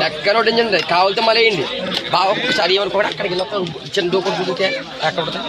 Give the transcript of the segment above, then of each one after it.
దగ్గర వడ్డించండి కావాలితే మళ్ళీ వేయండి బాగా ఒక్కసారి ఎవరు కూడా అక్కడికి వెళ్ళి ఒక చిన్న దూకుడు దూకితే అక్కడ ఉంటుంది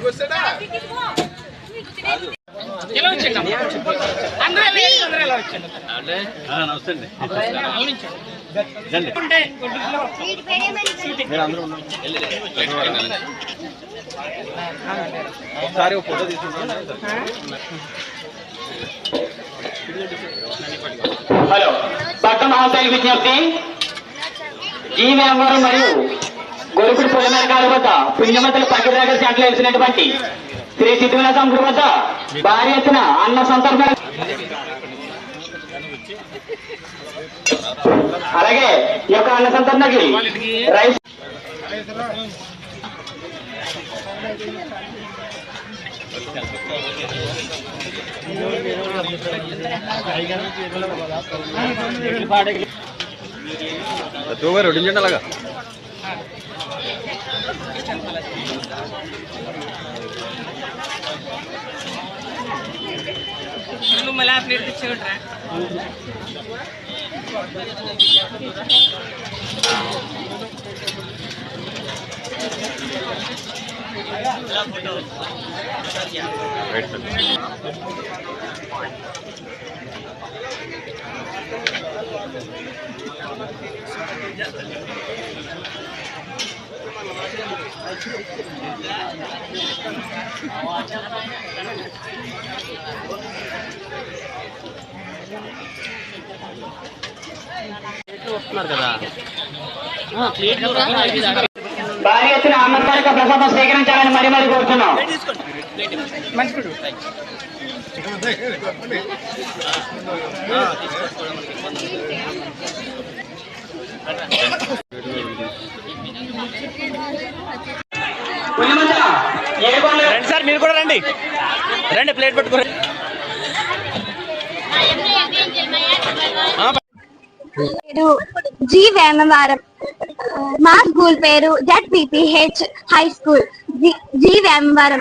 చేయి హలో. పట్ట మహాశైలి విజ్ఞప్తి. ఈ వ్యాపారం మరియు గొరుపుడు పొలమేరకాల వద్ద పుణ్యమతల పగిరాగ సెంటర్ వేసినటువంటి శ్రీ సిద్ధివినాథం గుడి వద్ద భారీ ఎత్తున అన్న సంతర్పణ. అలాగే ఈ యొక్క అన్న సంతర్పణకి రైస్ తూగారు వడ్డించండి అలాగా. మళ్ళీ ఆ ప్లేట్ తెచ్చేవిట్రా భారీ ఎత్తున అన్నదానిక ప్రసాదం స్వీకరించాలని మరి మరి కోరుతున్నాం. రండి సార్ మీరు కూడా రండి. రండి ప్లేట్ పెట్టుకోండి. పేరు జి వేమవరం. మా స్కూల్ పేరు ZPPH high school. G- Vemavaram.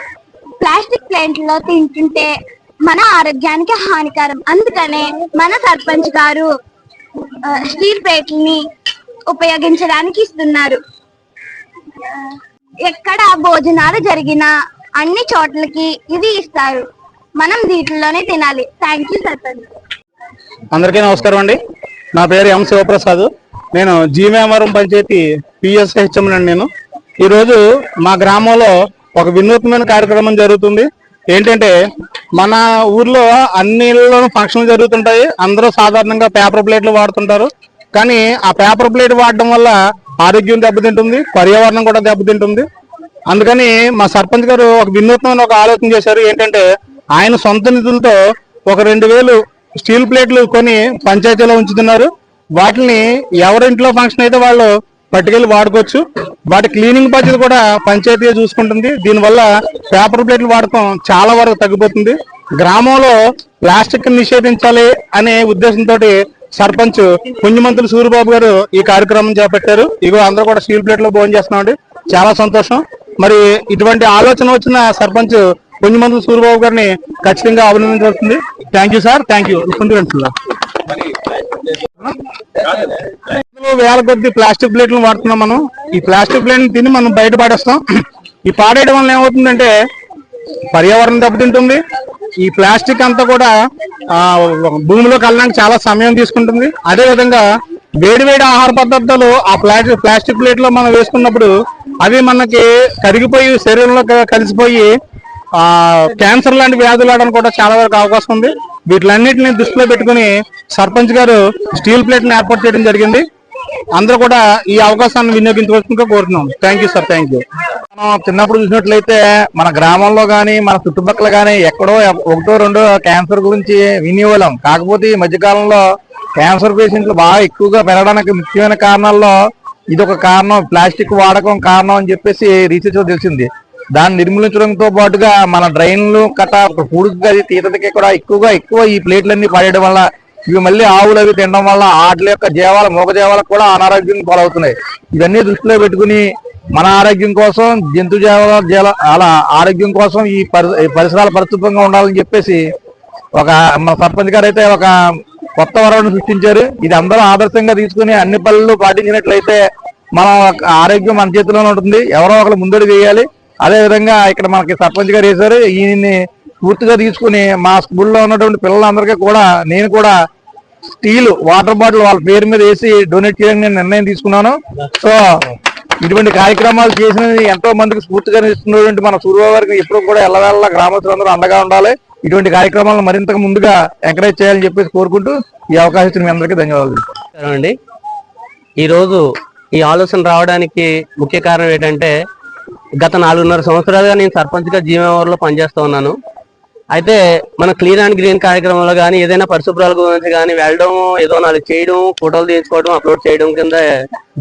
Plastic ప్లేట్లో తింటుంటే మన ఆరోగ్యానికి హానికరం. అందుకనే మన సర్పంచ్ గారు స్టీల్ ప్లేట్ని ఉపయోగించడానికి ఇస్తున్నారు. ఎక్కడ భోజనాలు జరిగినా అన్ని చోట్లకి ఇవి ఇస్తారు. మనం వీటిలోనే తినాలి. Thank you sarpanch. అందరికీ నమస్కారం అండి. నా పేరు ఎం శివప్రసాద్. నేను జీమేమవరం పంచాయతీ పిఎస్హెచ్ఎం అండి నేను. ఈరోజు మా గ్రామంలో ఒక వినూత్నమైన కార్యక్రమం జరుగుతుంది. ఏంటంటే మన ఊర్లో అన్ని ఫంక్షన్లు జరుగుతుంటాయి. అందరూ సాధారణంగా పేపర్ ప్లేట్లు వాడుతుంటారు. కానీ ఆ పేపర్ ప్లేట్ వాడడం వల్ల ఆరోగ్యం దెబ్బతింటుంది పర్యావరణం కూడా దెబ్బతింటుంది. అందుకని మా సర్పంచ్ గారు ఒక వినూత్నమైన ఒక ఆలోచన చేశారు. ఏంటంటే ఆయన సొంత నిధులతో ఒక రెండు వేలు స్టీల్ ప్లేట్లు కొని పంచాయతీలో ఉంచుతున్నారు. వాటిని ఎవరింట్లో ఫంక్షన్ అయితే వాళ్ళు పట్టుకెళ్ళి వాడుకోవచ్చు. వాటి క్లీనింగ్ బాధ్యత కూడా పంచాయతీ చూసుకుంటుంది. దీనివల్ల పేపర్ ప్లేట్లు వాడకం చాలా వరకు తగ్గిపోతుంది. గ్రామంలో ప్లాస్టిక్ నిషేధించాలి అనే ఉద్దేశంతో సర్పంచ్ పుణ్యమంతులు సూర్యబాబు గారు ఈ కార్యక్రమం చేపట్టారు. ఇగో అందరూ కూడా స్టీల్ ప్లేట్లో భోజనం చేస్తున్నామండి. చాలా సంతోషం. మరి ఇటువంటి ఆలోచన వచ్చిన సర్పంచ్ పుణ్యమంతులు సూర్యబాబు గారిని ఖచ్చితంగా అభినందించవలసింది. Thank you sir thank you వేల కొద్ది ప్లాస్టిక్ ప్లేట్లు వాడుతున్నాం మనం. ఈ ప్లాస్టిక్ ప్లేట్ని తిని మనం బయట పాడేస్తాం. ఈ పాడేయడం వల్ల ఏమవుతుందంటే పర్యావరణం దెబ్బతింటుంది. ఈ ప్లాస్టిక్ అంతా కూడా భూమిలో కలడానికి చాలా సమయం తీసుకుంటుంది. అదే విధంగా వేడి వేడి ఆహార పదార్థాలు ఆ ప్లాస్టిక్ ప్లాస్టిక్ ప్లేట్లో మనం వేసుకున్నప్పుడు అవి మనకి కరిగిపోయి శరీరంలో కలిసిపోయి ఆ క్యాన్సర్ లాంటి వ్యాధులు రావడానికి కూడా చాలా వరకు అవకాశం ఉంది. వీటిలన్నింటినీ దృష్టిలో పెట్టుకుని సర్పంచ్ గారు స్టీల్ ప్లేట్ని ఏర్పాటు చేయడం జరిగింది. అందరూ కూడా ఈ అవకాశాన్ని వినియోగించవలసిందిగా కోరుతున్నాం. Thank you sir thank you మనం చిన్నప్పుడు చూసినట్లయితే మన గ్రామంలో కానీ మన చుట్టుపక్కల కానీ ఎక్కడో ఒకటో రెండో క్యాన్సర్ గురించి వినియోగం కాకపోతే ఈ మధ్యకాలంలో క్యాన్సర్ పేషెంట్లు బాగా ఎక్కువగా పెరగడానికి ముఖ్యమైన కారణాల్లో ఇది ఒక కారణం. ప్లాస్టిక్ వాడకం కారణం అని చెప్పేసి రీసెర్చ్లో తెలిసింది. దాన్ని నిర్మూలించడంతో పాటుగా మన డ్రైన్లు కట్ట పూడుకు గది తీతకి కూడా ఎక్కువగా ఎక్కువ ఈ ప్లేట్లన్నీ పడేయడం వల్ల ఇవి మళ్ళీ ఆవులు అవి తినడం వల్ల వాటి యొక్క జీవాల మూగ జీవాలకు కూడా అనారోగ్యం పాలవుతున్నాయి. ఇవన్నీ దృష్టిలో పెట్టుకుని మన ఆరోగ్యం కోసం జంతు జీవాల జీల అలా ఆరోగ్యం కోసం ఈ పరి పరిసరాలు పరిశుభ్రంగా ఉండాలని చెప్పేసి ఒక మన సర్పంచ్ గారు అయితే ఒక కొత్త వరవను సృష్టించారు. ఇది అందరూ ఆదర్శంగా తీసుకుని అన్ని పనులు పాటించినట్లయితే మన యొక్క ఆరోగ్యం మన చేతిలోనే ఉంటుంది. ఎవరో ఒకరు ముందడి వేయాలి. అదే విధంగా ఇక్కడ మనకి సర్పంచ్ గారు వేశారు ఈయన్ని పూర్తిగా తీసుకుని మా స్కూల్లో ఉన్నటువంటి పిల్లలందరికీ కూడా నేను కూడా స్టీలు వాటర్ బాటిల్ వాళ్ళ పేరు మీద వేసి డొనేట్ చేయడానికి నేను నిర్ణయం తీసుకున్నాను. సో ఇటువంటి కార్యక్రమాలు చేసిన ఎంతో మందికి స్ఫూర్తిగా ఇస్తున్నటువంటి మన సూర్యబాబు గారికి ఎప్పుడు కూడా ఎల్లవేళ గ్రామస్తులందరూ అండగా ఉండాలి. ఇటువంటి కార్యక్రమాలను మరింత ముందుగా ఎంకరేజ్ చేయాలని చెప్పేసి కోరుకుంటూ ఈ అవకాశం ఇచ్చిన మీ అందరికీ ధన్యవాదాలు. అండి. ఈరోజు ఈ ఆలోచన రావడానికి ముఖ్య కారణం ఏంటంటే గత నాలుగున్నర సంవత్సరాలుగా నేను సర్పంచ్గా జీవనవరంలో పనిచేస్తూ ఉన్నాను. అయితే మన క్లీన్ అండ్ గ్రీన్ కార్యక్రమంలో కానీ ఏదైనా పరిశుభ్రాల గురించి కానీ వెళ్ళడం ఏదో నాలుగు చేయడం ఫోటోలు తీసుకోవడం అప్లోడ్ చేయడం కింద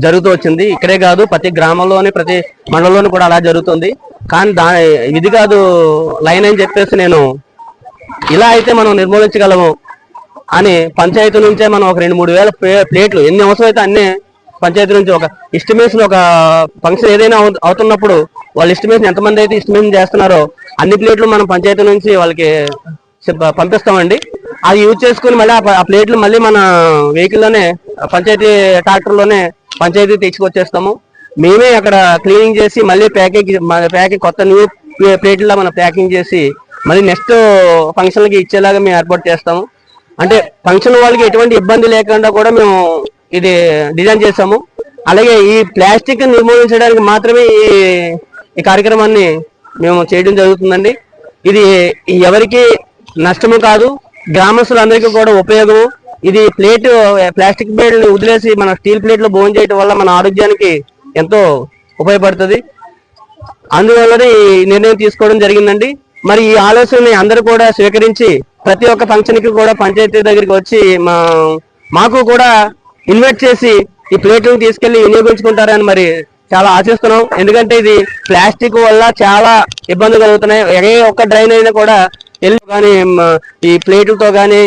జరుగుతూ వచ్చింది. ఇక్కడే కాదు ప్రతి గ్రామంలోని ప్రతి మండలంలోని కూడా అలా జరుగుతుంది. కానీ దా ఇది కాదు లైన్ అని చెప్పేసి నేను ఇలా అయితే మనం నిర్మూలించగలము అని పంచాయతీ నుంచే మనం ఒక రెండు మూడు వేల ప్లే- ప్లేట్లు ఎన్ని అవసరం అయితే అన్నీ పంచాయతీ నుంచి ఒక ఇస్టిమేషన్ ఒక ఫంక్షన్ ఏదైనా అవు- అవుతున్నప్పుడు వాళ్ళ ఇస్టిమేషన్ ఎంతమంది అయితే ఇస్టిమేషన్ చేస్తున్నారో అన్ని ప్లేట్లు మనం పంచాయతీ నుంచి వాళ్ళకి పంపిస్తామండి. అది యూజ్ చేసుకుని మళ్ళీ ఆ ప్లేట్లు మళ్ళీ మన వెహికల్లోనే పంచాయతీ ట్రాక్టర్లోనే పంచాయతీ తెచ్చుకొచ్చేస్తాము. మేమే అక్కడ క్లీనింగ్ చేసి మళ్ళీ ప్యాకేజ్ ప్యాకేజ్ కొత్త న్యూ ప్లేట్లలో మనం ప్యాకింగ్ చేసి మళ్ళీ నెక్స్ట్ ఫంక్షన్లకి ఇచ్చేలాగా మేము ఏర్పాటు చేస్తాము. అంటే ఫంక్షన్ వాళ్ళకి ఎటువంటి ఇబ్బంది లేకుండా కూడా మేము ఇది డిజైన్ చేసాము అలాగే ఈ ప్లాస్టిక్ నిర్మూలించడానికి మాత్రమే ఈ కార్యక్రమాన్ని మేము చేయడం జరుగుతుందండి. ఇది ఎవరికి నష్టము కాదు గ్రామస్తులందరికీ కూడా ఉపయోగము. ఇది ప్లేట్ ప్లాస్టిక్ ప్లేట్ని వదిలేసి మన స్టీల్ ప్లేట్లో భోజనం చేయడం వల్ల మన ఆరోగ్యానికి ఎంతో ఉపయోగపడుతుంది. అందువల్లనే ఈ నిర్ణయం తీసుకోవడం జరిగిందండి. మరి ఈ ఆలోచనని అందరూ కూడా స్వీకరించి ప్రతి ఒక్క ఫంక్షన్కి కూడా పంచాయతీ దగ్గరికి వచ్చి మా మాకు కూడా ఇన్వైట్ చేసి ఈ ప్లేట్లను తీసుకెళ్ళి వినియోగించుకుంటారని మరి చాలా ఆశిస్తున్నాం. ఎందుకంటే ఇది ప్లాస్టిక్ వల్ల చాలా ఇబ్బందులు కలుగుతున్నాయి. ఏ ఒక్క డ్రైన్ అయినా కూడా వెళ్ళి కానీ ఈ ప్లేట్లతో కానీ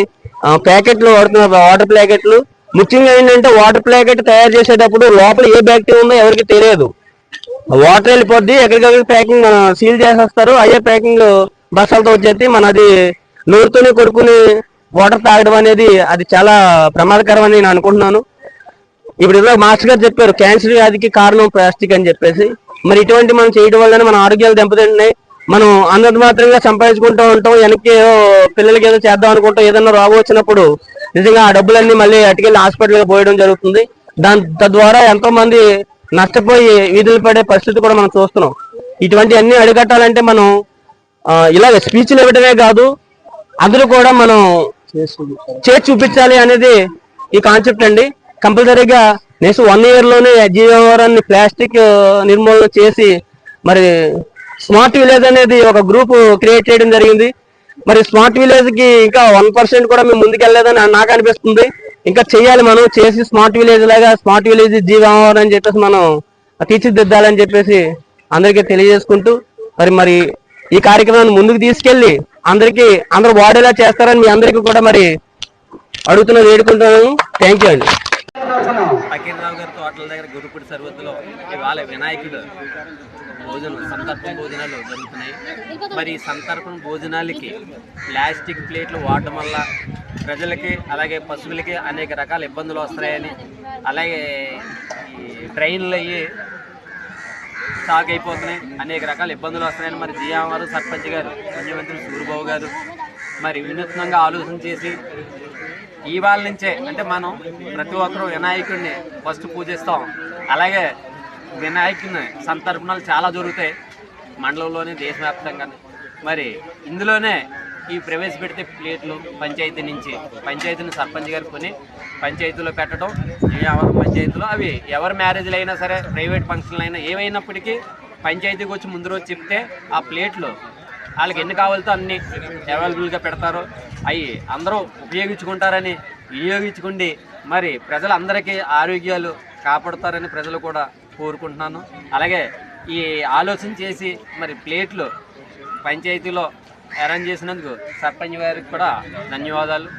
ప్యాకెట్లు వాడుతున్నారు వాటర్ ప్యాకెట్లు. ముఖ్యంగా ఏంటంటే వాటర్ ప్యాకెట్ తయారు చేసేటప్పుడు లోపల ఏ బ్యాక్టీరియా ఉందో ఎవరికి తెలియదు. వాటర్ వెళ్ళిపోద్ది ఎక్కడికక్కడ ప్యాకింగ్ సీల్ చేసేస్తారు. అయ్యే ప్యాకింగ్ బస్సాలతో వచ్చేసి మన అది నోరుతోనే కొడుకుని వాటర్ తాగడం అనేది అది చాలా ప్రమాదకరం అని నేను అనుకుంటున్నాను. ఇప్పుడు ఇలా మాస్టర్ గారు చెప్పారు క్యాన్సర్ వ్యాధికి కారణం ప్లాస్టిక్ అని చెప్పేసి. మరి ఇటువంటి మనం చేయడం వల్లనే మన ఆరోగ్యాలు దెబ్బతింటున్నాయి. మనం అన్నది మాత్రంగా సంపాదించుకుంటూ ఉంటాం వెనక్కి ఏదో పిల్లలకి ఏదో చేద్దాం అనుకుంటాం ఏదైనా రోగం వచ్చినప్పుడు నిజంగా ఆ డబ్బులన్నీ మళ్ళీ అటుకెళ్ళి హాస్పిటల్కి పోయడం జరుగుతుంది. దాని తద్వారా ఎంతో మంది నష్టపోయి వీధులు పడే పరిస్థితి కూడా మనం చూస్తున్నాం. ఇటువంటి అన్ని అడిగట్టాలంటే మనం ఇలాగ స్పీచ్లు ఇవ్వడమే కాదు అందరూ కూడా మనం చేసి చూపించాలి. అనేది ఈ కాన్సెప్ట్ అండి. కంపల్సరీగా నెక్స్ట్ వన్ ఇయర్లోనే జీవవరాన్ని ప్లాస్టిక్ uh, నిర్మూలన చేసి మరి స్మార్ట్ విలేజ్ అనేది ఒక గ్రూప్ క్రియేట్ చేయడం జరిగింది. మరి స్మార్ట్ విలేజ్కి ఇంకా వన్ పర్సెంట్ కూడా మేము ముందుకెళ్ళలేదని నాకు అనిపిస్తుంది. ఇంకా చేయాలి మనం చేసి స్మార్ట్ విలేజ్ లాగా స్మార్ట్ విలేజ్ జీవవరం అని చెప్పేసి మనం తీర్చిదిద్దాలని చెప్పేసి అందరికీ తెలియజేసుకుంటూ మరి మరి ఈ కార్యక్రమాన్ని ముందుకు తీసుకెళ్ళి అందరికీ అందరూ వాడేలా చేస్తారని మీ అందరికీ కూడా మరి అడుగుతున్న వేడుకుంటున్నాను. థ్యాంక్ యూ అండి. ఫకీర్రావు గారి తోటల దగ్గర గురుపూడి సరిహద్దులో ఇవాళ వినాయకుడు భోజనం సంతర్పణ భోజనాలు జరుగుతున్నాయి. మరి ఈ సంతర్పణ భోజనాలకి ప్లాస్టిక్ ప్లేట్లు వాడటం వల్ల ప్రజలకి అలాగే పశువులకి అనేక రకాల ఇబ్బందులు వస్తాయని అలాగే ట్రైన్లు అయ్యి స్టాక్ అయిపోతున్నాయి అనేక రకాల ఇబ్బందులు వస్తున్నాయని మరి జియామారు సర్పంచ్ గారు ముఖ్యమంత్రి సూరిబాబు గారు మరి వినూత్నంగా ఆలోచన చేసి ఇవాళ నుంచే అంటే మనం ప్రతి ఒక్కరూ వినాయకుడిని ఫస్ట్ పూజిస్తాం. అలాగే వినాయకుని సంతర్పణలు చాలా జరుగుతాయి మండలంలోనే దేశవ్యాప్తంగా. మరి ఇందులోనే ఈ ప్రవేశపెడితే ప్లేట్లు పంచాయతీ నుంచి పంచాయతీని సర్పంచ్ గారు కొని పంచాయతీలో పెట్టడం ఎవరి పంచాయతీలో అవి ఎవరి మ్యారేజ్లు అయినా సరే ప్రైవేట్ ఫంక్షన్లు అయినా ఏమైనప్పటికీ పంచాయతీకి వచ్చి ముందు రోజు చెప్తే ఆ ప్లేట్లు వాళ్ళకి ఎన్ని కావాలితో అన్ని అవైలబుల్గా పెడతారు. అవి అందరూ ఉపయోగించుకుంటారని వినియోగించుకుండి మరి ప్రజలందరికీ ఆరోగ్యాలు కాపాడుతారని ప్రజలు కూడా కోరుకుంటున్నాను. అలాగే ఈ ఆలోచన చేసి మరి ప్లేట్లు పంచాయతీలో అరేంజ్ చేసినందుకు సర్పంచ్ గారికి కూడా ధన్యవాదాలు.